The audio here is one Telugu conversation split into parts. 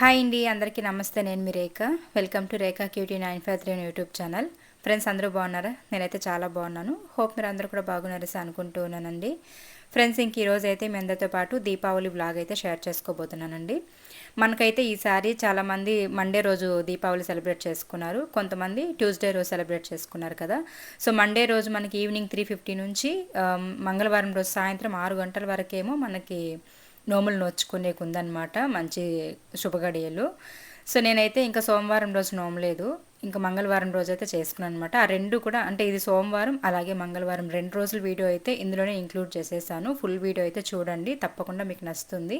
హాయ్ అండి అందరికీ నమస్తే. నేను మీ Rekha. Welcome to Rekha cutie nine five three YouTube channel. Friends అందరూ బాగున్నారా? నేనైతే చాలా బాగున్నాను. హోప్ మీరు అందరూ కూడా బాగున్నారసి అనుకుంటూ ఉన్నానండి. ఫ్రెండ్స్ ఇంక ఈరోజు అయితే మీ అందరితో పాటు దీపావళి బ్లాగ్ అయితే షేర్ చేసుకోబోతున్నానండి. మనకైతే ఈసారి చాలామంది మండే రోజు దీపావళి సెలబ్రేట్ చేసుకున్నారు. కొంతమంది ట్యూస్డే రోజు సెలబ్రేట్ చేసుకున్నారు కదా. సో మండే రోజు మనకి ఈవినింగ్ త్రీ ఫిఫ్టీ నుంచి మంగళవారం రోజు సాయంత్రం ఆరు గంటల వరకేమో మనకి నోములు నోచుకునేకి ఉందన్నమాట మంచి శుభగడియలు సో నేనైతే ఇంకా సోమవారం రోజు నోమలేదు ఇంకా మంగళవారం రోజు అయితే చేసుకున్నాను అనమాట ఆ రెండు కూడా అంటే ఇది సోమవారం అలాగే మంగళవారం రెండు రోజుల వీడియో అయితే ఇందులోనే ఇంక్లూడ్ చేసేసాను. ఫుల్ వీడియో అయితే చూడండి తప్పకుండా మీకు నచ్చుతుంది.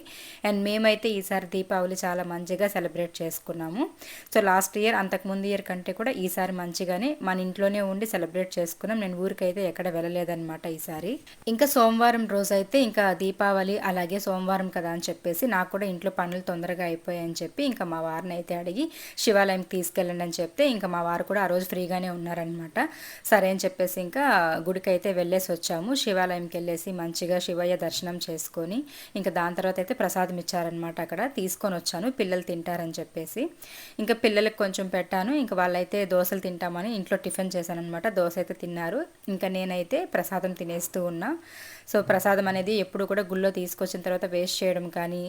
అండ్ మేమైతే ఈసారి దీపావళి చాలా మంచిగా సెలబ్రేట్ చేసుకున్నాము. సో లాస్ట్ ఇయర్ అంతకుముందు ఇయర్ కంటే కూడా ఈసారి మంచిగానే మన ఇంట్లోనే ఉండి సెలబ్రేట్ చేసుకున్నాం. నేను ఊరికైతే ఎక్కడ వెళ్ళలేదన్నమాట ఈసారి. ఇంకా సోమవారం రోజు అయితే ఇంకా దీపావళి అలాగే సోమవారం కదా అని చెప్పేసి నాకు కూడా ఇంట్లో పనులు తొందరగా అయిపోయాయని చెప్పి ఇంకా మా వారిని అయితే అడిగి శివాలయంకి తీసుకెళ్ళండి అని చెప్తే ఇంకా మా వారు కూడా ఆ రోజు ఫ్రీగానే ఉన్నారనమాట సరే అని చెప్పేసి ఇంకా గుడికి అయితే వెళ్ళేసి వచ్చాము. శివాలయంకి వెళ్ళేసి మంచిగా శివయ్య దర్శనం చేసుకొని ఇంకా దాని తర్వాత అయితే ప్రసాదం ఇచ్చారనమాట అక్కడ. తీసుకొని వచ్చాను. పిల్లలు తింటారని చెప్పేసి ఇంకా పిల్లలకు కొంచెం పెట్టాను. ఇంకా వాళ్ళైతే దోశలు తింటామని ఇంట్లో టిఫిన్ చేశాను అనమాట దోశ అయితే తిన్నారు. ఇంకా నేనైతే ప్రసాదం తినేస్తూ ఉన్నా. సో ప్రసాదం అనేది ఎప్పుడు కూడా గుళ్ళో తీసుకొచ్చిన తర్వాత వేస్ట్ చేయడం కానీ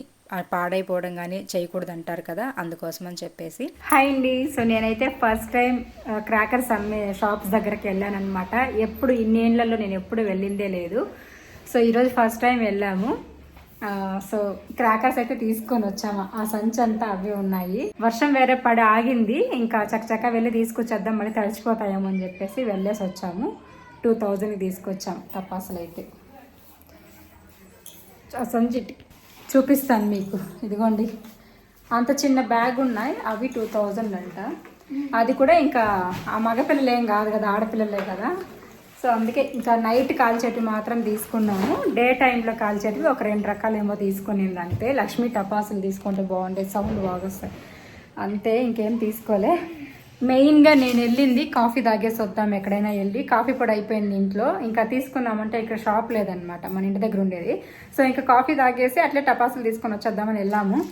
పాడైపోవడం కానీ చేయకూడదు అంటారు కదా అందుకోసం అని చెప్పేసి. హాయ్ అండి. సో నేనైతే ఫస్ట్ టైం క్రాకర్స్ అమ్మే షాప్స్ దగ్గరికి వెళ్ళాను అనమాట ఎప్పుడు ఇన్నేళ్ళలో నేను ఎప్పుడు వెళ్ళిందే లేదు. సో ఈరోజు ఫస్ట్ టైం వెళ్ళాము. సో క్రాకర్స్ అయితే తీసుకొని వచ్చాము. ఆ సంచి అంతా అవే ఉన్నాయి. వర్షం వేరే పడి ఆగింది. ఇంకా చక్కచక్క వెళ్ళి తీసుకొచ్చేద్దాం మళ్ళీ తడిచిపోతాయేమో అని చెప్పేసి వెళ్ళేసి వచ్చాము. టూ థౌజండ్కి తీసుకొచ్చాం టపాసులు అయితే ఆ సంచి చూపిస్తాను మీకు. ఇదిగోండి. అంత చిన్న బ్యాగ్ ఉన్నాయి. అవి టూ థౌజండ్ అంట. అది కూడా ఇంకా ఆ మగపిల్లలు ఏం కాదు కదా ఆడపిల్లలే కదా. సో అందుకే ఇంకా నైట్ కాల్చేటివి మాత్రం తీసుకున్నాము. డే టైంలో కాల్చేటివి ఒక రెండు రకాలు ఏమో తీసుకునింది అంతే. లక్ష్మీ టపాసులు తీసుకుంటే బాగుండే. సౌండ్ బాగా వస్తాయి. అంతే ఇంకేం తీసుకోలే. మెయిన్గా నేను వెళ్ళింది కాఫీ తాగేసి వద్దాం ఎక్కడైనా వెళ్ళి. కాఫీ పొడి అయిపోయింది ఇంట్లో. ఇంకా తీసుకుందామంటే ఇక్కడ షాప్ లేదనమాట మన ఇంటి దగ్గర ఉండేది. సో ఇంకా కాఫీ తాగేసి అట్లే టపాసులు తీసుకొని వచ్చేద్దామని వెళ్ళాము.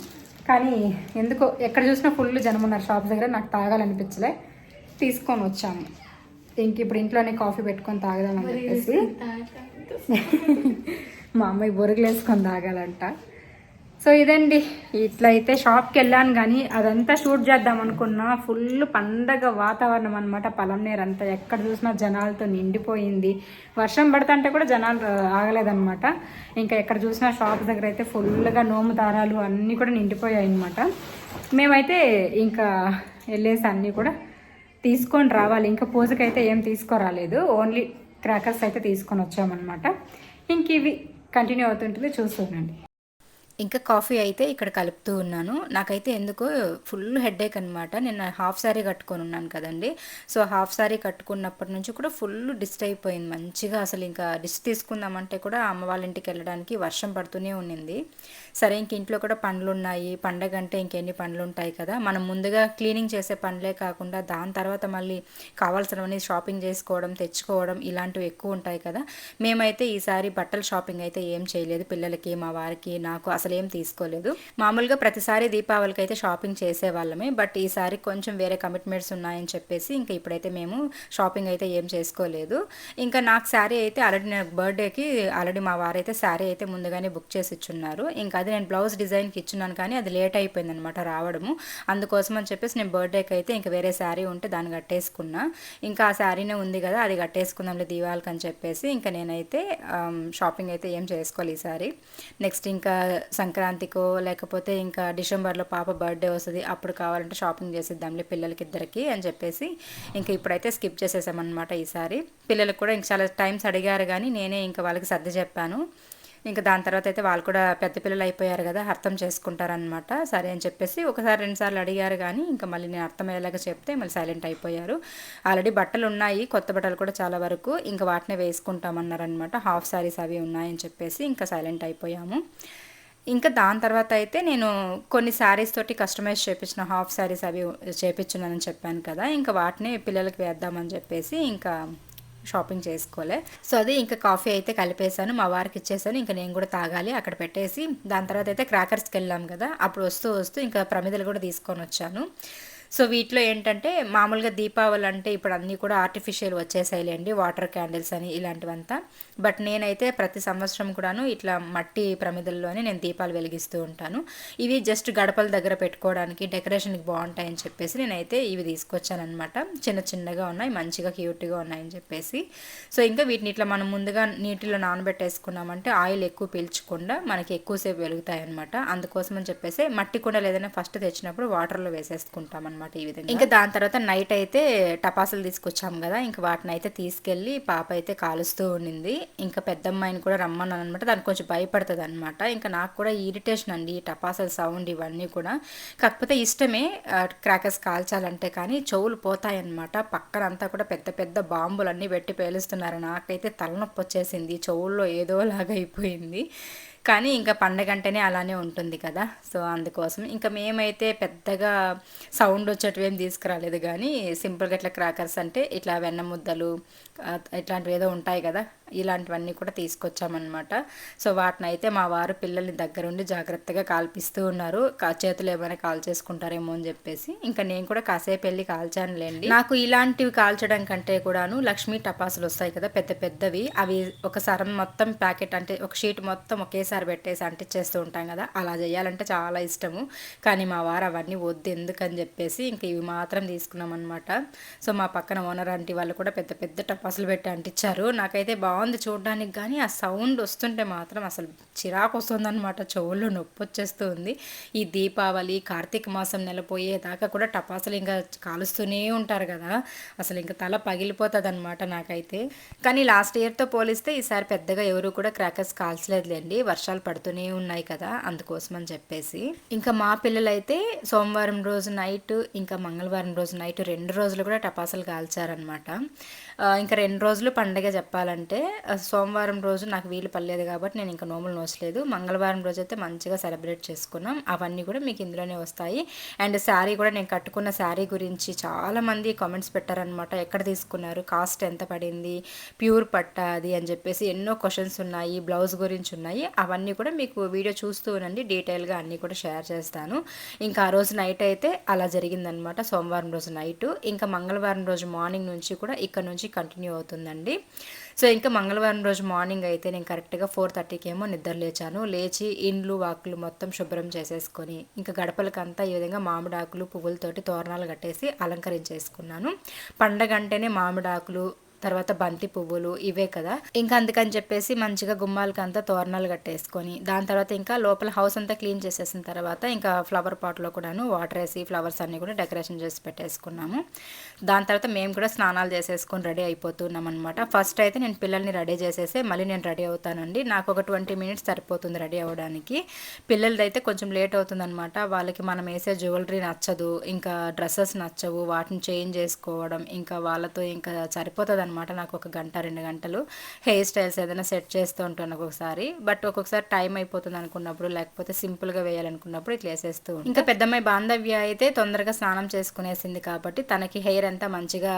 కానీ ఎందుకో ఎక్కడ చూసినా ఫుల్ జనం ఉన్నారు షాప్ దగ్గర. నాకు తాగాలనిపించలే. తీసుకొని వచ్చాము. ఇంక ఇప్పుడు ఇంట్లోనే కాఫీ పెట్టుకొని తాగదామని చెప్పేసి. మా అమ్మాయి బొరుగులు వేసుకొని తాగాలంట. సో ఇదండి ఇట్లా అయితే షాప్కి వెళ్ళాను కానీ అదంతా షూట్ చేద్దాం అనుకున్నా. ఫుల్ పండగ వాతావరణం అనమాట పలంనేరు అంతా ఎక్కడ చూసినా జనాలతో నిండిపోయింది. వర్షం పడుతుంటే కూడా జనాలు ఆగలేదన్నమాట. ఇంకా ఎక్కడ చూసినా షాప్ దగ్గర అయితే ఫుల్గా నోము దారాలు అన్నీ కూడా నిండిపోయాయి అనమాట మేమైతే ఇంకా వెళ్ళేసి అన్నీ కూడా తీసుకొని రావాలి. ఇంకా పూజకైతే ఏం తీసుకురాలేదు. ఓన్లీ క్రాకర్స్ అయితే తీసుకొని వచ్చామన్నమాట. ఇంక ఇవి కంటిన్యూ అవుతుంటుంది. చూస్తుండండి ఇంకా కాఫీ అయితే ఇక్కడ కలుపుతూ ఉన్నాను. నాకైతే ఎందుకో ఫుల్ హెడేక్ అనమాట నేను హాఫ్ సారీ కట్టుకొని ఉన్నాను కదండి. సో హాఫ్ సారీ కట్టుకున్నప్పటి నుంచి కూడా ఫుల్ డిస్ట్ అయిపోయింది. మంచిగా అసలు ఇంకా డిస్ట్ తీసుకుందామంటే కూడా అమ్మ వాళ్ళ ఇంటికి వెళ్ళడానికి వర్షం పడుతూనే ఉన్నింది. సరే ఇంక ఇంట్లో కూడా పండ్లు ఉన్నాయి పండగ అంటే ఇంకెన్ని పండ్లు ఉంటాయి కదా. మనం ముందుగా క్లీనింగ్ చేసే పనులే కాకుండా దాని తర్వాత మళ్ళీ కావాల్సినవన్నీ షాపింగ్ చేసుకోవడం తెచ్చుకోవడం ఇలాంటివి ఎక్కువ ఉంటాయి కదా. మేమైతే ఈసారి బట్టల షాపింగ్ అయితే ఏం చేయలేదు. పిల్లలకి మా వారికి నాకు అసలు ఏం తీసుకోలేదు. మామూలుగా ప్రతిసారి దీపావళికి అయితే షాపింగ్ చేసేవాళ్ళమే. బట్ ఈసారి కొంచెం వేరే కమిట్మెంట్స్ ఉన్నాయని చెప్పేసి ఇంకా ఇప్పుడైతే మేము షాపింగ్ అయితే ఏం చేసుకోలేదు. ఇంకా నాకు శారీ అయితే ఆల్రెడీ నాకు బర్త్డేకి ఆల్రెడీ మా వారైతే శారీ అయితే ముందుగానే బుక్ చేసి ఇచ్చున్నారు. ఇంకా అది నేను బ్లౌజ్ డిజైన్కి ఇచ్చున్నాను కానీ అది లేట్ అయిపోయింది అనమాట రావడము. అందుకోసం అని చెప్పేసి నేను బర్త్డేకి అయితే ఇంకా వేరే శారీ ఉంటే దాన్ని కట్టేసుకున్నా. ఇంకా ఆ శారీనే ఉంది కదా అది కట్టేసుకుందాంలే దీవాళికి అని చెప్పేసి ఇంకా నేనైతే షాపింగ్ అయితే ఏం చేసుకోవాలి ఈసారి నెక్స్ట్ ఇంకా సంక్రాంతికో లేకపోతే ఇంకా డిసెంబర్లో పాప బర్త్డే వస్తుంది అప్పుడు కావాలంటే షాపింగ్ చేసేద్దాంలే పిల్లలకి ఇద్దరికి అని చెప్పేసి ఇంకా ఇప్పుడైతే స్కిప్ చేసేసామన్నమాట ఈసారి పిల్లలకు కూడా ఇంక చాలా టైమ్స్ అడిగారు కానీ నేనే ఇంకా వాళ్ళకి సర్ది చెప్పాను. ఇంకా దాని తర్వాత అయితే వాళ్ళు కూడా పెద్ద పిల్లలు అయిపోయారు కదా అర్థం చేసుకుంటారనమాట సరే అని చెప్పేసి ఒకసారి రెండుసార్లు అడిగారు కానీ ఇంకా మళ్ళీ నేను అర్థమయ్యేలాగా చెప్తే మళ్ళీ సైలెంట్ అయిపోయారు. ఆల్రెడీ బట్టలు ఉన్నాయి కొత్త బట్టలు కూడా చాలా వరకు ఇంకా వాటినే వేసుకుంటామన్నారనమాట హాఫ్ శారీస్ అవి ఉన్నాయని చెప్పేసి ఇంకా సైలెంట్ అయిపోయాము. ఇంకా దాని తర్వాత అయితే నేను కొన్ని శారీస్ తోటి కస్టమైజ్ చేపించిన హాఫ్ శారీస్ అవి చేపించునని చెప్పాను కదా ఇంకా వాటిని పిల్లలకి వేద్దామని చెప్పేసి ఇంకా షాపింగ్ చేసుకోలే. సో అది ఇంకా కాఫీ అయితే కలిపేశాను. మా వారికి ఇచ్చేసాను ఇంకా నేను కూడా తాగాలి. అక్కడ పెట్టేసి దాని తర్వాత అయితే క్రాకర్స్కి వెళ్ళాం కదా. అప్పుడు వస్తూ వస్తూ ఇంకా ప్రమిదలు కూడా తీసుకొని వచ్చాను. సో వీటిలో ఏంటంటే మామూలుగా దీపావళి అంటే ఇప్పుడు అన్నీ కూడా ఆర్టిఫిషియల్ వచ్చేసాయిలేండి వాటర్ క్యాండిల్స్ అని ఇలాంటివంతా. బట్ నేనైతే ప్రతి సంవత్సరం కూడాను ఇట్లా మట్టి ప్రమిదల్లోనే నేను దీపాలు వెలిగిస్తూ ఉంటాను. ఇవి జస్ట్ గడపల దగ్గర పెట్టుకోవడానికి డెకరేషన్కి బాగుంటాయని చెప్పేసి నేనైతే ఇవి తీసుకొచ్చానమాట చిన్న చిన్నగా ఉన్నాయి మంచిగా క్యూట్గా ఉన్నాయని చెప్పేసి. సో ఇంకా వీటిని ఇట్లా మనం ముందుగా నీటిలో నానబెట్టేసుకున్నామంటే ఆయిల్ ఎక్కువ పీల్చకుండా మనకి ఎక్కువసేపు వెలుగుతాయి అనమాట అందుకోసం అని చెప్పేసి మట్టి కుండలు ఏదైనా ఫస్ట్ తెచ్చినప్పుడు వాటర్లో వేసేసుకుంటాం అనమాట ఈ విధంగా. ఇంకా దాని తర్వాత నైట్ అయితే టపాసులు తీసుకొచ్చాం కదా ఇంకా వాటిని అయితే తీసుకెళ్ళి పాప అయితే కాలుస్తూ ఉండింది. ఇంకా పెద్దమ్మాయిని కూడా రమ్మన్నాను అనమాట దానికి కొంచెం భయపడుతుంది అనమాట ఇంకా నాకు కూడా ఇరిటేషన్ అండి ఈ టపాసుల సౌండ్ ఇవన్నీ కూడా. కాకపోతే ఇష్టమే క్రాకర్స్ కాల్చాలంటే కానీ చెవులు పోతాయన్నమాట. పక్కన అంతా కూడా పెద్ద పెద్ద బాంబులు అన్నీ పెట్టి పేలుస్తున్నారు. నాకైతే తలనొప్పి వచ్చేసింది. చెవుల్లో ఏదోలాగా అయిపోయింది. కానీ ఇంకా పండగ అంటేనే అలానే ఉంటుంది కదా. సో అందుకోసం ఇంకా మేమైతే పెద్దగా సౌండ్ వచ్చేటివి ఏం తీసుకురాలేదు. కానీ సింపుల్గా ఇట్లా క్రాకర్స్ అంటే ఇట్లా వెన్న ముద్దలు ఇట్లాంటివి ఏదో ఉంటాయి కదా. ఇలాంటివన్నీ కూడా తీసుకొచ్చామన్నమాట. సో వాటిని అయితే మా వారు పిల్లల్ని దగ్గరుండి జాగ్రత్తగా కాల్పిస్తూ ఉన్నారు. చేతులు ఏమైనా కాల్ చేసుకుంటారేమో అని చెప్పేసి. ఇంకా నేను కూడా కాసేపు వెళ్ళి కాల్చానులేండి. నాకు ఇలాంటివి కాల్చడం కంటే కూడాను లక్ష్మీ టపాసులు వస్తాయి కదా పెద్ద పెద్దవి. అవి ఒక సరం మొత్తం ప్యాకెట్ అంటే ఒక షీట్ మొత్తం ఒకేసారి పెట్టేసి అంటించేస్తూ ఉంటాం కదా. అలా చేయాలంటే చాలా ఇష్టము. కానీ మా వారు అవన్నీ వద్దు ఎందుకని చెప్పేసి ఇంక ఇవి మాత్రం తీసుకున్నాం అనమాట సో మా పక్కన ఓనర్ ఆంటీ వాళ్ళు కూడా పెద్ద పెద్ద టపాసులు పెట్టి అంటించారు నాకైతే బాగుంది. బాగుంది చూడడానికి కానీ ఆ సౌండ్ వస్తుంటే మాత్రం అసలు చిరాకు వస్తుందన్నమాట. చెవుల్లో నొప్పి వచ్చేస్తుంది. ఈ దీపావళి కార్తీక మాసం నెలపోయేదాకా కూడా టపాసులు ఇంకా కాలుస్తూనే ఉంటారు కదా. అసలు ఇంకా తల పగిలిపోతుంది అనమాట నాకైతే. కానీ లాస్ట్ ఇయర్తో పోలిస్తే ఈసారి పెద్దగా ఎవరు కూడా క్రాకర్స్ కాల్చలేదులేండి. వర్షాలు పడుతూనే ఉన్నాయి కదా అందుకోసం అని చెప్పేసి. ఇంకా మా పిల్లలైతే సోమవారం రోజు నైట్ ఇంకా మంగళవారం రోజు నైట్ రెండు రోజులు కూడా టపాసులు కాల్చారనమాట ఇంకా రెండు రోజులు పండగ చెప్పాలంటే సోమవారం రోజు నాకు వీలు పడలేదు కాబట్టి నేను ఇంకా నోములు నోసలేదు. మంగళవారం రోజు అయితే మంచిగా సెలబ్రేట్ చేసుకున్నాం. అవన్నీ కూడా మీకు ఇందులోనే వస్తాయి. అండ్ శారీ కూడా నేను కట్టుకున్న శారీ గురించి చాలామంది కామెంట్స్ పెట్టారనమాట ఎక్కడ తీసుకున్నారు? కాస్ట్ ఎంత పడింది? ప్యూర్ పట్ట అది అని చెప్పేసి ఎన్నో క్వశ్చన్స్ ఉన్నాయి. బ్లౌజ్ గురించి ఉన్నాయి. అవన్నీ కూడా మీకు వీడియో చూస్తూ ఉండండి. డీటెయిల్గా అన్నీ కూడా షేర్ చేస్తాను. ఇంకా ఆ రోజు నైట్ అయితే అలా జరిగిందనమాట సోమవారం రోజు నైట్. ఇంకా మంగళవారం రోజు మార్నింగ్ నుంచి కూడా ఇక్కడ నుంచి కంటిన్యూ అవుతుందండి. సో ఇంకా మంగళవారం రోజు మార్నింగ్ అయితే నేను కరెక్ట్గా ఫోర్ థర్టీకి ఏమో నిద్ర లేచాను. లేచి ఇండ్లు వాకులు మొత్తం శుభ్రం చేసేసుకొని ఇంకా గడపలకంతా ఈ విధంగా మామిడాకులు పువ్వులతోటి తోరణాలు కట్టేసి అలంకరించేసుకున్నాను. పండగ అంటేనే మామిడాకులు తర్వాత బంతి పువ్వులు ఇవే కదా. ఇంకా అందుకని చెప్పేసి మంచిగా గుమ్మాలకి అంతా తోరణాలు కట్టేసుకొని దాని తర్వాత ఇంకా లోపల హౌస్ అంతా క్లీన్ చేసేసిన తర్వాత ఇంకా ఫ్లవర్ పాట్లో కూడాను వాటర్ వేసి ఫ్లవర్స్ అన్నీ కూడా డెకరేషన్ చేసి పెట్టేసుకున్నాము. దాని తర్వాత మేము కూడా స్నానాలు చేసేసుకొని రెడీ అయిపోతున్నాం అనమాట ఫస్ట్ అయితే నేను పిల్లల్ని రెడీ చేసేసి మళ్ళీ నేను రెడీ అవుతానండి. నాకు ఒక ట్వంటీ మినిట్స్ సరిపోతుంది రెడీ అవ్వడానికి. పిల్లలదైతే కొంచెం లేట్ అవుతుందన్నమాట వాళ్ళకి మనం వేసే జ్యువెలరీ నచ్చదు ఇంకా డ్రెస్సెస్ నచ్చవు వాటిని చేంజ్ చేసుకోవడం ఇంకా వాళ్ళతో ఇంకా సరిపోతుంది అనమాట నాకు ఒక గంట రెండు గంటలు హెయిర్ స్టైల్స్ ఏదైనా సెట్ చేస్తూ ఉంటాను ఒక్కొక్కసారి. బట్ ఒక్కొక్కసారి టైం అయిపోతుంది అనుకున్నప్పుడు లేకపోతే సింపుల్గా వేయాలనుకున్నప్పుడు ఇట్లా వేసేస్తూ ఇంకా పెద్దమ్మాయి బాంధవ్య అయితే తొందరగా స్నానం చేసుకునేసింది కాబట్టి తనకి హెయిర్ అంతా మంచిగా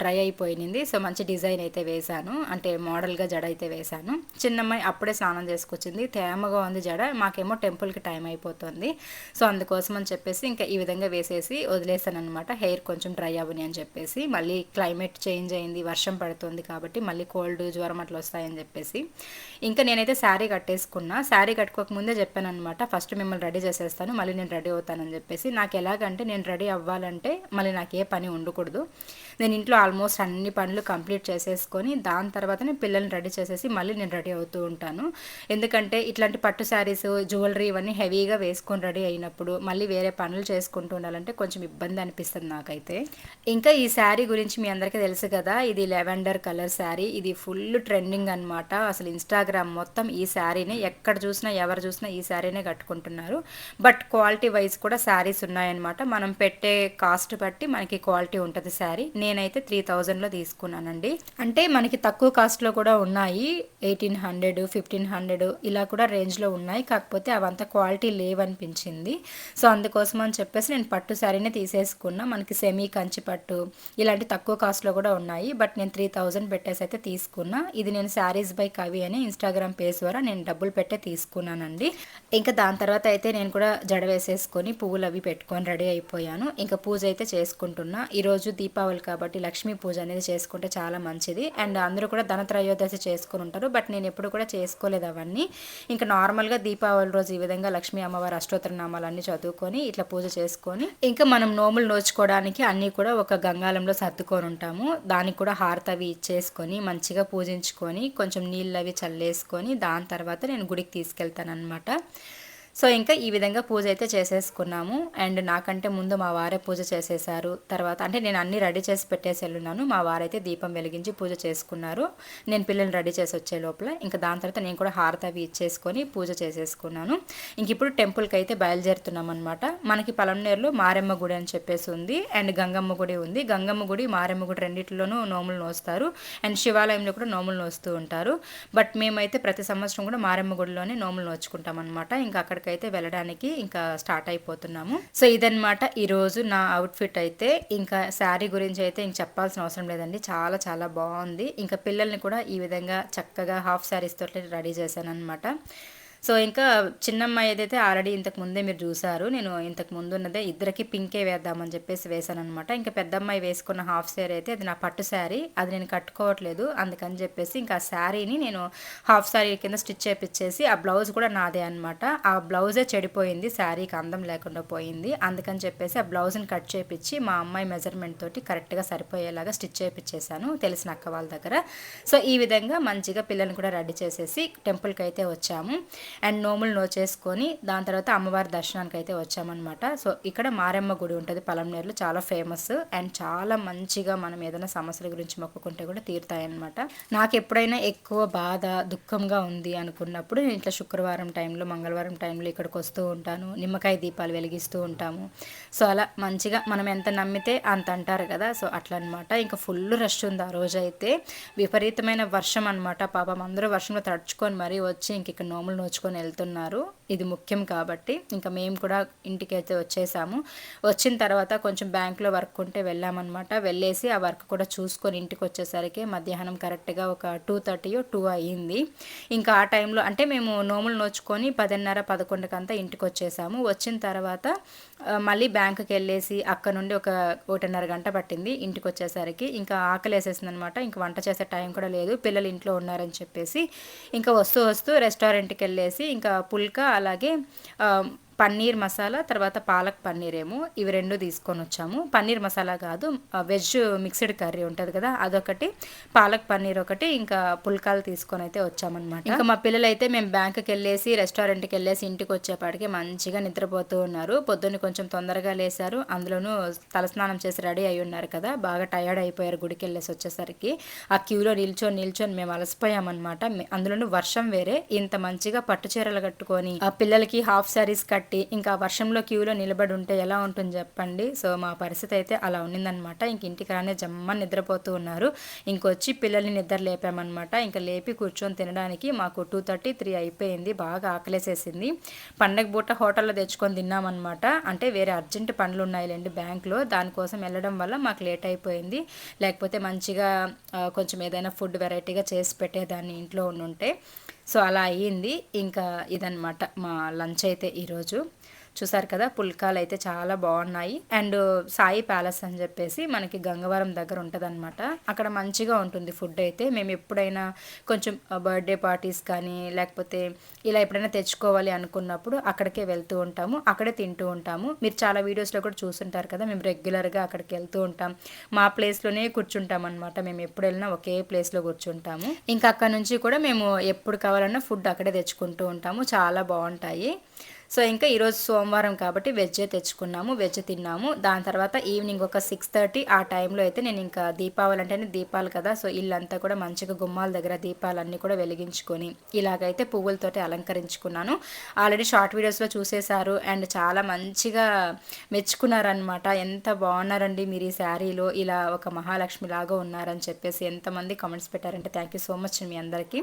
డ్రై అయిపోయింది సో మంచి డిజైన్ అయితే వేశాను. అంటే మోడల్గా జడ అయితే వేశాను. చిన్నమ్మాయి అప్పుడే స్నానం చేసుకొచ్చింది. తేమగా ఉంది జడ. మాకేమో టెంపుల్కి టైం అయిపోతుంది. సో అందుకోసం అని చెప్పేసి ఇంకా ఈ విధంగా వేసేసి వదిలేసాను అనమాట హెయిర్ కొంచెం డ్రై అవ్వని అని చెప్పేసి. మళ్ళీ క్లైమేట్ చేంజ్ అయింది. వర్షం పడుతుంది కాబట్టి మళ్ళీ కోల్డ్ జ్వరం అట్లా వస్తాయని చెప్పేసి. ఇంకా నేనైతే శారీ కట్టేసుకున్నా. శారీ కట్టుకోక ముందే చెప్పాను అనమాట ఫస్ట్ మిమ్మల్ని రెడీ చేసేస్తాను మళ్ళీ నేను రెడీ అవుతానని చెప్పేసి. నాకు ఎలాగంటే నేను రెడీ అవ్వాలంటే మళ్ళీ నాకు ఏ పని ఉండకూడదు. నేను ఇంట్లో ఆల్మోస్ట్ అన్ని పనులు కంప్లీట్ చేసేసుకొని దాని తర్వాత నేను పిల్లల్ని రెడీ చేసేసి మళ్ళీ నేను రెడీ అవుతూ ఉంటాను. ఎందుకంటే ఇట్లాంటి పట్టు శారీస్ జ్యువెలరీ ఇవన్నీ హెవీగా వేసుకొని రెడీ అయినప్పుడు మళ్ళీ వేరే పనులు చేసుకుంటూ ఉండాలంటే కొంచెం ఇబ్బంది అనిపిస్తుంది నాకైతే. ఇంకా ఈ శారీ గురించి మీ అందరికీ తెలుసు కదా ఇది లెవెండర్ కలర్ శారీ. ఇది ఫుల్ ట్రెండింగ్ అనమాట అసలు ఇన్స్టాగ్రామ్ మొత్తం ఈ శారీని ఎక్కడ చూసినా ఎవరు చూసినా ఈ శారీనే కట్టుకుంటున్నారు. బట్ క్వాలిటీ వైజ్ కూడా శారీస్ ఉన్నాయన్నమాట. మనం పెట్టే కాస్ట్ బట్టి మనకి క్వాలిటీ ఉంటుంది శారీ. నేనైతే త్రీ థౌజండ్లో తీసుకున్నానండి. అంటే మనకి తక్కువ కాస్ట్లో కూడా ఉన్నాయి. ఎయిటీన్ హండ్రెడ్ ఫిఫ్టీన్ హండ్రెడ్ ఇలా కూడా రేంజ్లో ఉన్నాయి. కాకపోతే అవంత క్వాలిటీ లేవనిపించింది. సో అందుకోసం అని చెప్పేసి నేను పట్టు శారీనే తీసేసుకున్నా. మనకి సెమీ కంచి పట్టు ఇలాంటి తక్కువ కాస్ట్లో కూడా ఉన్నాయి. బట్ నేను త్రీ థౌజండ్ పెట్టేసి అయితే తీసుకున్నా. ఇది నేను శారీస్ బై కవి అని ఇన్స్టాగ్రామ్ పేజ్ ద్వారా నేను డబ్బులు పెట్టే తీసుకున్నానండి. ఇంకా దాని తర్వాత అయితే నేను కూడా జడ వేసేసుకొని పువ్వులు అవి పెట్టుకొని రెడీ అయిపోయాను. ఇంకా పూజ అయితే చేసుకుంటున్నా. ఈరోజు దీపావళి కాబట్టి లక్ష్మీ పూజ అనేది చేసుకుంటే చాలా మంచిది. అండ్ అందరూ కూడా ధనత్రయోదశి చేసుకుని ఉంటారు. బట్ నేను ఎప్పుడు కూడా చేసుకోలేదు అవన్నీ. ఇంకా నార్మల్గా దీపావళి రోజు ఈ విధంగా లక్ష్మీ అమ్మవారి అష్టోత్తర నామాలన్నీ చదువుకొని ఇట్లా పూజ చేసుకొని ఇంకా మనం నోములు నోచుకోవడానికి అన్నీ కూడా ఒక గంగాలంలో సర్దుకొని ఉంటాము. దానికి కూడా హారతి అవి ఇచ్చేసుకొని మంచిగా పూజించుకొని కొంచెం నీళ్ళు అవి చల్లేసుకొని దాని తర్వాత నేను గుడికి తీసుకెళ్తాను అనమాట సో ఇంకా ఈ విధంగా పూజ అయితే చేసేసుకున్నాము. అండ్ నాకంటే ముందు మా వారే పూజ చేసేసారు. తర్వాత అంటే నేను అన్ని రెడీ చేసి పెట్టేసి వెళ్ళున్నాను మా వారైతే దీపం వెలిగించి పూజ చేసుకున్నారు. నేను పిల్లల్ని రెడీ చేసి వచ్చే లోపల. ఇంకా దాని తర్వాత నేను కూడా హారతి అవి ఇచ్చేసుకొని పూజ చేసేసుకున్నాను. ఇంక ఇప్పుడు టెంపుల్కి అయితే బయలుదేరుతున్నాం అనమాట మనకి పలంనేరులో మారెమ్మ గుడి అని చెప్పేసి ఉంది. అండ్ గంగమ్మ గుడి ఉంది. గంగమ్మ గుడి మారెమ్మ గుడి రెండింటిలోనూ నోములు నోస్తారు. అండ్ శివాలయంలో కూడా నోములు నోస్తూ ఉంటారు. బట్ మేమైతే ప్రతి సంవత్సరం కూడా మారెమ్మ గుడిలోనే నోములు నోచుకుంటాం అనమాట ఇంకా అక్కడ దగ్గరకు అయితే వెళ్ళడానికి ఇంకా స్టార్ట్ అయిపోతున్నాము. సో ఇదనమాట ఈరోజు నా అవుట్ఫిట్ అయితే. ఇంకా శారీ గురించి అయితే ఇంక చెప్పాల్సిన అవసరం లేదండి. చాలా చాలా బాగుంది. ఇంకా పిల్లల్ని కూడా ఈ విధంగా చక్కగా హాఫ్ శారీస్ తోటి రెడీ చేశాను అనమాట సో ఇంకా చిన్నమ్మాయి ఏదైతే ఆల్రెడీ ఇంతకు ముందే మీరు చూసారు నేను ఇంతకు ముందు ఉన్నదే ఇద్దరికి పింకే వేద్దామని చెప్పేసి వేసాను అనమాట ఇంకా పెద్దమ్మాయి వేసుకున్న హాఫ్ శారీ అయితే అది నా పట్టు శారీ అది నేను కట్టుకోవట్లేదు అందుకని చెప్పేసి ఇంకా శారీని నేను హాఫ్ శారీ కింద స్టిచ్ చేపించేసి ఆ బ్లౌజ్ కూడా నాదే అనమాట ఆ బ్లౌజే చెడిపోయింది శారీకి అందం లేకుండా పోయింది. అందుకని చెప్పేసి ఆ బ్లౌజ్ని కట్ చేపించి మా అమ్మాయి మెజర్మెంట్ తోటి కరెక్ట్గా సరిపోయేలాగా స్టిచ్ చేపించేశాను తెలిసిన అక్క వాళ్ళ దగ్గర. సో ఈ విధంగా మంచిగా పిల్లల్ని కూడా రెడీ చేసేసి టెంపుల్కి అయితే వచ్చాము. అండ్ నోములు నోచేసుకొని దాని తర్వాత అమ్మవారి దర్శనానికి అయితే వచ్చామన్నమాట. సో ఇక్కడ మారెమ్మ గుడి ఉంటుంది పలంనేరులో చాలా ఫేమస్ అండ్ చాలా మంచిగా మనం ఏదైనా సమస్యల గురించి మొక్కుకుంటే కూడా తీరుతాయన్నమాట. నాకు ఎప్పుడైనా ఎక్కువ బాధ దుఃఖంగా ఉంది అనుకున్నప్పుడు నేను ఇట్లా శుక్రవారం టైంలో మంగళవారం టైంలో ఇక్కడికి వస్తూ ఉంటాను నిమ్మకాయ దీపాలు వెలిగిస్తూ ఉంటాము. సో అలా మంచిగా మనం ఎంత నమ్మితే అంత అంటారు కదా సో అట్లా అనమాట ఇంకా ఫుల్ రష్ ఉంది ఆ రోజు అయితే విపరీతమైన వర్షం అనమాట పాపం అందరూ వర్షంలో తడుచుకొని మరీ వచ్చి ఇంక ఇక్కడ నోములు నోచుకొని వెళ్తున్నారు. ఇది ముఖ్యం కాబట్టి ఇంకా మేము కూడా ఇంటికి అయితే వచ్చేసాము. వచ్చిన తర్వాత కొంచెం బ్యాంక్లో వర్క్ ఉంటే వెళ్ళామన్నమాట. వెళ్ళేసి ఆ వర్క్ కూడా చూసుకొని ఇంటికి వచ్చేసరికి మధ్యాహ్నం కరెక్ట్గా ఒక టూ థర్టీయో టూ అయ్యింది. ఇంకా ఆ టైంలో అంటే మేము నోములు నోచుకొని పదిన్నర పదకొండుకంతా ఇంటికి వచ్చేసాము వచ్చిన తర్వాత మళ్ళీ బ్యాంకుకి వెళ్ళేసి అక్కడ నుండి ఒక ఒకటిన్నర గంట పట్టింది ఇంటికి వచ్చేసరికి ఇంకా ఆకలి వేసేసింది అనమాట ఇంకా వంట చేసే టైం కూడా లేదు. పిల్లలు ఇంట్లో ఉన్నారని చెప్పేసి ఇంకా వస్తూ వస్తూ రెస్టారెంట్కి వెళ్ళేసి ఇంకా పుల్కా అలాగే పన్నీర్ మసాలా తర్వాత పాలక్ పన్నీర్ ఏమో ఇవి రెండు తీసుకొని వచ్చాము. పన్నీర్ మసాలా కాదు వెజ్ మిక్స్డ్ కర్రీ ఉంటుంది కదా అదొకటి. పాలక్ పన్నీర్ ఒకటి ఇంకా పుల్కాలు తీసుకొని అయితే వచ్చామన్నమాట. ఇంకా మా పిల్లలు అయితే మేము బ్యాంకుకి వెళ్ళేసి రెస్టారెంట్కి వెళ్ళేసి ఇంటికి వచ్చేపాటికి మంచిగా నిద్రపోతూ ఉన్నారు. పొద్దున్న కొంచెం తొందరగా లేసారు. అందులోనూ తలస్నానం చేసి రెడీ అయి ఉన్నారు కదా బాగా టయర్డ్ అయిపోయారు గుడికి వెళ్ళేసి వచ్చేసరికి. ఆ క్యూలో నిల్చొని నిల్చొని మేము అలసిపోయామన్నమాట. అందులోనూ వర్షం వేరే ఇంత మంచిగా పట్టు చీరలు కట్టుకొని ఆ పిల్లలకి హాఫ్ శారీస్ కట్టి కట్టి ఇంకా వర్షంలో క్యూలో నిలబడి ఉంటే ఎలా ఉంటుంది చెప్పండి. సో మా పరిస్థితి అయితే అలా ఉండిందనమాట ఇంక ఇంటికి రానే జమ్మ నిద్రపోతూ ఉన్నారు. ఇంకొచ్చి పిల్లల్ని నిద్ర లేపామన్నమాట ఇంకా లేపి కూర్చొని తినడానికి మాకు టూ థర్టీ త్రీ అయిపోయింది. బాగా ఆకలేసేసింది. పండగ పూట హోటల్లో తెచ్చుకొని తిన్నామన్నమాట అంటే వేరే అర్జెంట్ పనులు ఉన్నాయిలేండి బ్యాంక్లో. దానికోసం వెళ్ళడం వల్ల మాకు లేట్ అయిపోయింది. లేకపోతే మంచిగా కొంచెం ఏదైనా ఫుడ్ వెరైటీగా చేసి పెట్టేదాన్ని ఇంట్లో ఉండుంటే. సో అలా అయ్యింది. ఇంకా ఇదనమాట మా లంచ్ అయితే ఈరోజు. చూసారు కదా పుల్కాలు అయితే చాలా బాగున్నాయి. అండ్ సాయి ప్యాలెస్ అని చెప్పేసి మనకి గంగవరం దగ్గర ఉంటుందన్నమాట. అక్కడ మంచిగా ఉంటుంది ఫుడ్ అయితే. మేము ఎప్పుడైనా కొంచెం బర్త్డే పార్టీస్ కానీ లేకపోతే ఇలా ఎప్పుడైనా తెచ్చుకోవాలి అనుకున్నప్పుడు అక్కడికే వెళ్తూ ఉంటాము. అక్కడే తింటూ ఉంటాము. మీరు చాలా వీడియోస్లో కూడా చూస్తుంటారు కదా మేము రెగ్యులర్గా అక్కడికి వెళ్తూ ఉంటాం. మా ప్లేస్లోనే కూర్చుంటాం అనమాట మేము ఎప్పుడు వెళ్ళినా ఒకే ప్లేస్లో కూర్చుంటాము. ఇంకా అక్కడ నుంచి కూడా మేము ఎప్పుడు కావాలన్నా ఫుడ్ అక్కడే తెచ్చుకుంటూ ఉంటాము. చాలా బాగుంటాయి. సో ఇంకా ఈరోజు సోమవారం కాబట్టి వెజ్జే తెచ్చుకున్నాము వెజ్ తిన్నాము. దాని తర్వాత ఈవినింగ్ ఒక సిక్స్ థర్టీ ఆ టైంలో అయితే నేను ఇంకా దీపావళి అంటేనే దీపాలు కదా సో ఇల్లంతా కూడా మంచిగా గుమ్మాల దగ్గర దీపాలన్నీ కూడా వెలిగించుకొని ఇలాగైతే పువ్వులతోటి అలంకరించుకున్నాను. ఆల్రెడీ షార్ట్ వీడియోస్లో చూసేశారు అండ్ చాలా మంచిగా మెచ్చుకున్నారనమాట ఎంత బాగున్నారండి మీరు ఈ శారీలో ఇలా ఒక మహాలక్ష్మి లాగా ఉన్నారని చెప్పేసి ఎంతమంది కామెంట్స్ పెట్టారంటే థ్యాంక్ యూ సో మచ్ మీ అందరికీ.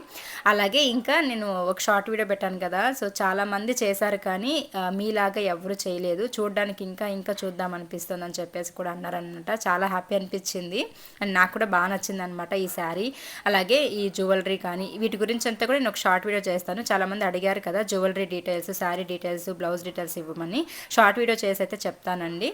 అలాగే ఇంకా నేను ఒక షార్ట్ వీడియో పెట్టాను కదా సో చాలామంది చేశారు కానీ కానీ మీలాగా ఎవరు చేయలేదు. చూడడానికి ఇంకా ఇంకా చూద్దాం అనిపిస్తుంది అని చెప్పేసి కూడా అన్నారనమాట చాలా హ్యాపీ అనిపించింది. అండ్ నాకు కూడా బాగా నచ్చింది అనమాట ఈ శారీ. అలాగే ఈ జ్యువెలరీ కానీ వీటి గురించి అంతా కూడా నేను ఒక షార్ట్ వీడియో చేస్తాను. చాలామంది అడిగారు కదా jewellery details sari details blouse details ఇవ్వమని. షార్ట్ వీడియో చేసి అయితే చెప్తానండి.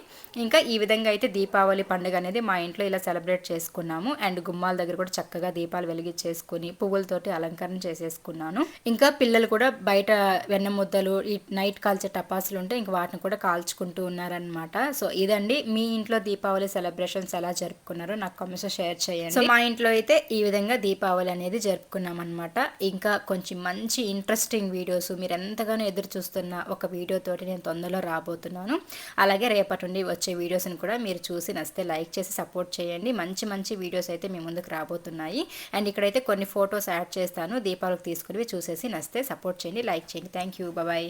ఇంకా ఈ విధంగా అయితే దీపావళి పండుగ అనేది మా ఇంట్లో ఇలా సెలబ్రేట్ చేసుకున్నాము. అండ్ గుమ్మాల దగ్గర కూడా చక్కగా దీపాలు వెలిగించేసుకుని పువ్వులతోటి అలంకరణ చేసేసుకున్నాను. ఇంకా పిల్లలు కూడా బయట వెన్న ముద్దలు ఈ నైట్ కాల్చే టపాసులు ఉంటే ఇంకా వాటిని కూడా కాల్చుకుంటూ ఉన్నారనమాట సో ఇదండి మీ ఇంట్లో దీపావళి సెలబ్రేషన్స్ ఎలా జరుపుకున్నారో నాకు కామెంట్స్ షేర్ చేయండి. సో మా ఇంట్లో అయితే ఈ విధంగా దీపావళి అనేది జరుపుకున్నాం అనమాట ఇంకా కొంచెం మంచి ఇంట్రెస్టింగ్ వీడియోస్ మీరు ఎంతగానో ఎదురు చూస్తున్న ఒక వీడియోతోటి నేను తొందరలో రాబోతున్నాను. అలాగే రేపటి నుండి వచ్చే వీడియోస్ని కూడా మీరు చూసి నచ్చితే లైక్ చేసి సపోర్ట్ చేయండి. మంచి మంచి వీడియోస్ అయితే మీ ముందుకు రాబోతున్నాయి. అండ్ ఇక్కడైతే కొన్ని ఫొటోస్ యాడ్ చేస్తాను. దీపావళికి తీసుకుని చూసేసి నచ్చితే సపోర్ట్ చేయండి లైక్ చేయండి. Thank you bye